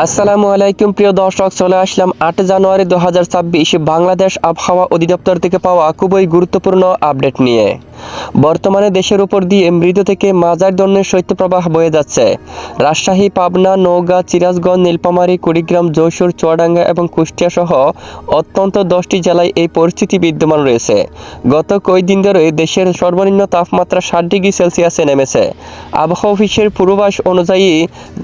আসসালামু আলাইকুম, প্রিয় দর্শক, চলে আসলাম আট জানুয়ারি দু হাজার ছাব্বিশ বাংলাদেশ আবহাওয়া অধিদপ্তর থেকে পাওয়া খুবই গুরুত্বপূর্ণ আপডেট নিয়ে। বর্তমানে দেশের উপর দিয়ে মৃদু থেকে মাঝার ধরনের শৈত্যপ্রবাহ বয়ে যাচ্ছে। রাজশাহী, পাবনা, নওগাঁ, সিরাজগঞ্জ, নীলফামারী, কুড়িগ্রাম, যশোর, চুয়াডাঙ্গা এবং কুষ্টিয়া সহ অত্যন্ত দশটি জেলায় এই পরিস্থিতি বিদ্যমান রয়েছে। গত কয়েকদিন ধরে দেশের সর্বনিম্ন তাপমাত্রা ষাট ডিগ্রি সেলসিয়াসে নেমেছে। আবহাওয়া অফিসের পূর্বাভাস অনুযায়ী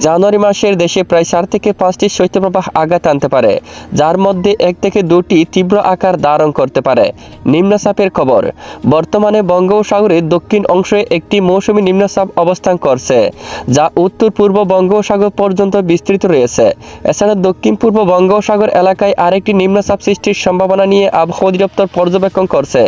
জানুয়ারি মাসের দেশে প্রায় চার থেকে পাঁচটি শৈত্যপ্রবাহ আঘাত আনতে পারে, যার মধ্যে এক থেকে দুটি তীব্র আকার ধারণ করতে পারে। নিম্নচাপের খবর, বর্তমানে বঙ্গোপসাগরের দক্ষিণ অংশে একটি মৌসুমী নিম্নচাপ অবস্থান করছে, যা উত্তর পূর্ব বঙ্গোপসাগর পর্যন্ত বিস্তৃত রয়েছে। এছাড়া দক্ষিণ পূর্ব বঙ্গোপসাগর এলাকায় আরেকটি নিম্নচাপ সৃষ্টির সম্ভাবনা নিয়ে আবহাওয়া অধিদপ্তর পর্যবেক্ষণ করছে,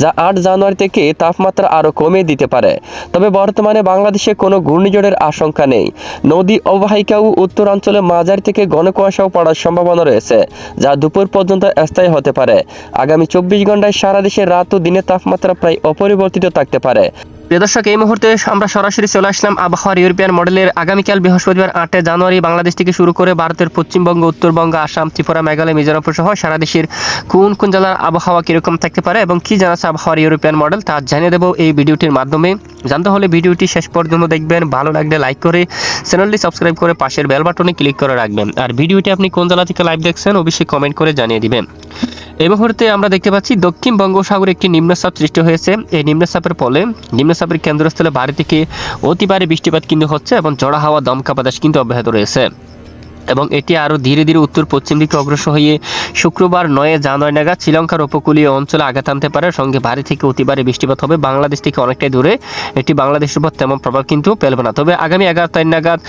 যা আট জানুয়ারি থেকে তাপমাত্রা আরও কমিয়ে দিতে পারে। তবে বর্তমানে বাংলাদেশে কোনো ঘূর্ণিঝড়ের আশঙ্কা নেই। নদী অববাহিকা ও উত্তরাঞ্চলে মাঝারি থেকে ঘন কুয়াশাও পড়ার সম্ভাবনা রয়েছে, যা দুপুর পর্যন্ত স্থায়ী হতে পারে। আগামী চব্বিশ ঘন্টায় সারা দেশে রাত ও দিনের তাপমাত্রা প্রায় অপরিবর্তিত থাকতে পারে। প্রিয় দর্শক, এই মুহূর্তে আমরা সরাসরি চলে আসলাম আবহাওয়ার ইউরোপিয়ান মডেলের আগামীকাল বৃহস্পতিবার আটে জানুয়ারি বাংলাদেশ থেকে শুরু করে ভারতের পশ্চিমবঙ্গ, উত্তরবঙ্গ, আসাম, ত্রিপুরা, মেঘালয় মিজোরাম সহ সারা দেশের কোন কোন জেলার আবহাওয়া কীরকম থাকতে পারে এবং কি জানাচ্ছে আবহাওয়ার ইউরোপিয়ান মডেল তা জানিয়ে দেবো এই ভিডিওটির মাধ্যমে। জানতে হলে ভিডিওটি শেষ পর্যন্ত দেখবেন। ভালো লাগলে লাইক করে চ্যানেলটি সাবস্ক্রাইব করে পাশের বেল বাটনে ক্লিক করে রাখবেন। আর ভিডিওটি আপনি কোন জেলা থেকে লাইভ দেখছেন অবশ্যই কমেন্ট করে জানিয়ে দিবেন। এই মুহূর্তে আমরা দেখতে পাচ্ছি দক্ষিণ বঙ্গোপসাগরে একটি নিম্নচাপ সৃষ্টি হয়েছে। এই নিম্নচাপের ফলে নিম্নচাপের কেন্দ্রস্থলে ভারী থেকে অতি ভারী বৃষ্টিপাত কিন্তু হচ্ছে এবং জড়া হাওয়া দমকা বাতাস কিন্তু অব্যাহত রয়েছে। এবং এটি আরও ধীরে ধীরে উত্তর পশ্চিম দিকে অগ্রসর হয়ে শুক্রবার নয় জানুয়ারি নাগাদ শ্রীলঙ্কার উপকূলীয় অঞ্চলে আঘাত আনতে পারে। সঙ্গে ভারী থেকে অতি ভারী বৃষ্টিপাত হবে। বাংলাদেশ থেকে অনেকটাই দূরে। এটি বাংলাদেশের উপর তেমন প্রভাব কিন্তু ফেলবে না। তবে আগামী এগারো তারিখ নাগাদ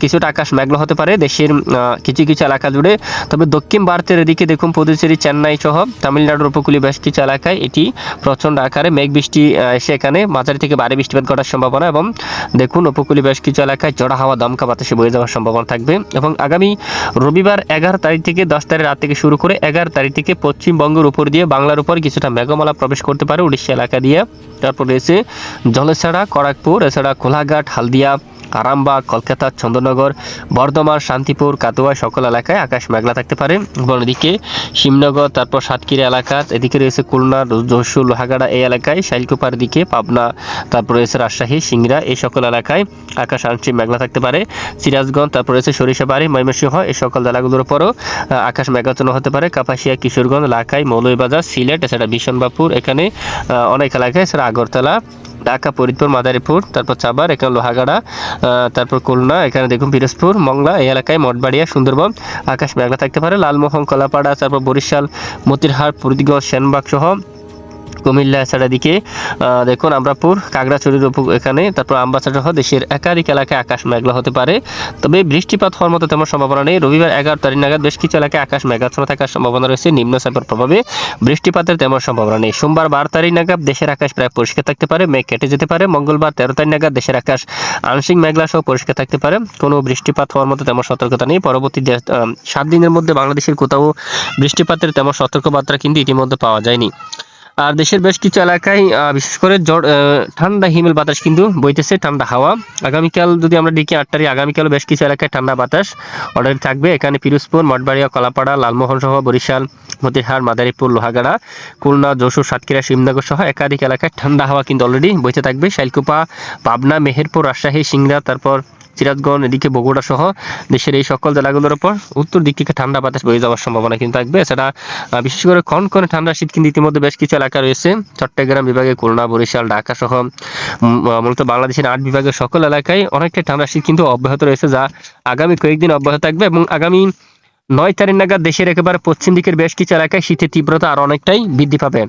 কিছুটা আকাশ মেঘলা হতে পারে। দেশের কিছু কিছু এলাকা জুড়ে। তবে দক্ষিণ ভারতের এদিকে দেখুন, পুদুচেরি, চেন্নাই সহ তামিলনাড়ুর উপকূলীয় বেশ কিছু এলাকায় এটি প্রচণ্ড আকারে মেঘ বৃষ্টি এসে এখানে মাঝারি থেকে ভারী বৃষ্টিপাত ঘটার সম্ভাবনা এবং দেখুন, উপকূলীয় বেশ কিছু এলাকায় জড়া হাওয়া, দমকা বাতাসে বয়ে যাওয়ার সম্ভাবনা থাকবে। এবং আগামী রবিবার এগারো তারিখ থেকে দশ তারিখ রাত থেকে শুরু করে এগারো তারিখ থেকে পশ্চিমবঙ্গের উপর দিয়ে বাংলার উপর কিছুটা মেঘমালা প্রবেশ করতে পারে উড়িষ্যা এলাকা দিয়ে। তারপর রয়েছে জলেছাড়া করাকপুর এছাড়া কোলাঘাট, হালদিয়া আরামবাগ কলকাতা চন্দ্রনগর বর্ধমান শান্তিপুর কাটোয়া সকল এলাকায় আকাশ মেঘলা থাকতে পারে। এবং এদিকে শিবনগর তারপর সাতক্ষীরা এলাকা এদিকে রয়েছে খুলনা যশোর লোহাগাড়া এই এলাকায় শাইলকুপার দিকে পাবনা তারপর রয়েছে রাজশাহী সিংড়া এই সকল এলাকায় আকাশ আংশিক মেঘলা থাকতে পারে। সিরাজগঞ্জ তারপর রয়েছে সরিষাবাড়ি ময়মনসিংহ এই সকল জেলাগুলোর উপরও আহ, আকাশ মেঘাচ্ছন্ন হতে পারে। কাপাসিয়া কিশোরগঞ্জ লাখাই মৌলভীবাজার সিলেট এছাড়া বিশনবাপুর এখানে অনেক এলাকায় এছাড়া আগরতলা ঢাকা, ফরিদপুর, মাদারীপুর, তারপর চাবার, এখানে লোহাগাড়া তারপর খুলনা, এখানে দেখুন পিরোজপুর, মংলা, এই এলাকায় মঠবাড়িয়া, সুন্দরবন, আকাশ মেঘলা থাকতে পারে, লালমোহন, কলাপাড়া, তারপর বরিশাল, মতিরহাট, ফরিদগঞ্জ, সেনবাগ সহ কুমিল্লা এছাড়া দিকে দেখুন আমরাপুর, কাগড়াছড়ির উপর এখানে, তারপর আমবাসা সহ দেশের একাধিক এলাকায় আকাশ মেঘলা হতে পারে। তবে বৃষ্টিপাত হওয়ার মতো তেমন সম্ভাবনা নেই। রবিবার এগারো তারিখ নাগাদ বেশ কিছু এলাকায় আকাশ মেঘাচ্ছন্ন থাকার সম্ভাবনা রয়েছে। নিম্নচাপের প্রভাবে বৃষ্টিপাতের তেমন সম্ভাবনা নেই। সোমবার বারো তারিখ নাগাদ দেশের আকাশ প্রায় পরিষ্কার থাকতে পারে। মেঘ কেটে যেতে পারে। মঙ্গলবার তেরো তারিখ নাগাদ দেশের আকাশ আংশিক মেঘলা সহ পরিষ্কার থাকতে পারে। কোনো বৃষ্টিপাত হওয়ার মতো তেমন সতর্কতা নেই। পরবর্তী সাত দিনের মধ্যে বাংলাদেশের কোথাও বৃষ্টিপাতের তেমন সতর্কবার্তা কিন্তু ইতিমধ্যে পাওয়া যায়নি। আর দেশের বেশ কিছু এলাকায় বিশেষ করে ঠান্ডা হিমেল বাতাস কিন্তু বইতেছে, ঠান্ডা হাওয়া। আগামীকাল যদি আমরা দেখি আট তারিখ আগামীকাল বেশ কিছু এলাকায় ঠান্ডা বাতাস অর্ডার থাকবে। এখানে পিরোজপুর, মঠবাড়িয়া, কলাপাড়া লালমোহন সহ বরিশাল, মতিহার, মাদারীপুর, লোহাগাড়া, খুলনা, যশোর, সাতক্ষীরা, শিবনগর সহ একাধিক এলাকায় ঠান্ডা হাওয়া কিন্তু অলরেডি বইতে থাকবে। শাইলকুপা, পাবনা, মেহেরপুর, রাজশাহী, সিংড়া, তারপর সিরাজগঞ্জ, এদিকে বগুড়া সহ দেশের এই সকল জেলাগুলোর উপর উত্তর দিক থেকে ঠান্ডা বাতাস বয়ে যাওয়ার সম্ভাবনা কিন্তু থাকবে। এছাড়া বিশেষ করে কনকনে ঠান্ডা শীত কিন্তু ইতিমধ্যে বেশ কিছু এলাকা রয়েছে। চট্টগ্রাম বিভাগে খুলনা, বরিশাল, ঢাকা সহ মূলত বাংলাদেশের আট বিভাগের সকল এলাকায় অনেকটা ঠান্ডা শীত কিন্তু অব্যাহত রয়েছে, যা আগামী কয়েকদিন অব্যাহত থাকবে এবং আগামী নয় তারিখ নাগাদ দেশের একেবারে পশ্চিম দিকের বেশ কিছু এলাকায় শীতের তীব্রতা আরও অনেকটাই বৃদ্ধি পাবে।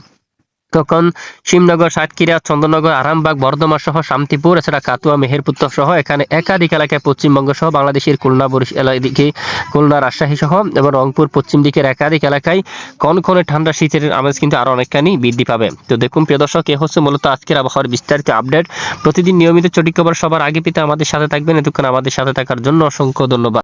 তখন শিবনগর সাতক্ষীরা চন্দ্রনগর আরামবাগ, বর্ধমান সহ শান্তিপুর, এছাড়া কাতুয়া মেহেরপুর সহ এখানে একাধিক এলাকায় পশ্চিমবঙ্গ সহ বাংলাদেশের খুলনা, বরিশাল এদিকে খুলনা, রাজশাহী সহ এবং রংপুর পশ্চিম দিকের একাধিক এলাকায় কনকনে ঠান্ডা শীতের আমেজ কিন্তু আরও অনেকখানি বৃদ্ধি পাবে। তো দেখুন, প্রিয় দর্শক, এ হচ্ছে মূলত আজকের আবহাওয়ার বিস্তারিত আপডেট। প্রতিদিন নিয়মিত চটি খবর সবার আগে পেতে আমাদের সাথে থাকবেন। এতক্ষণ আমাদের সাথে থাকার জন্য অসংখ্য ধন্যবাদ।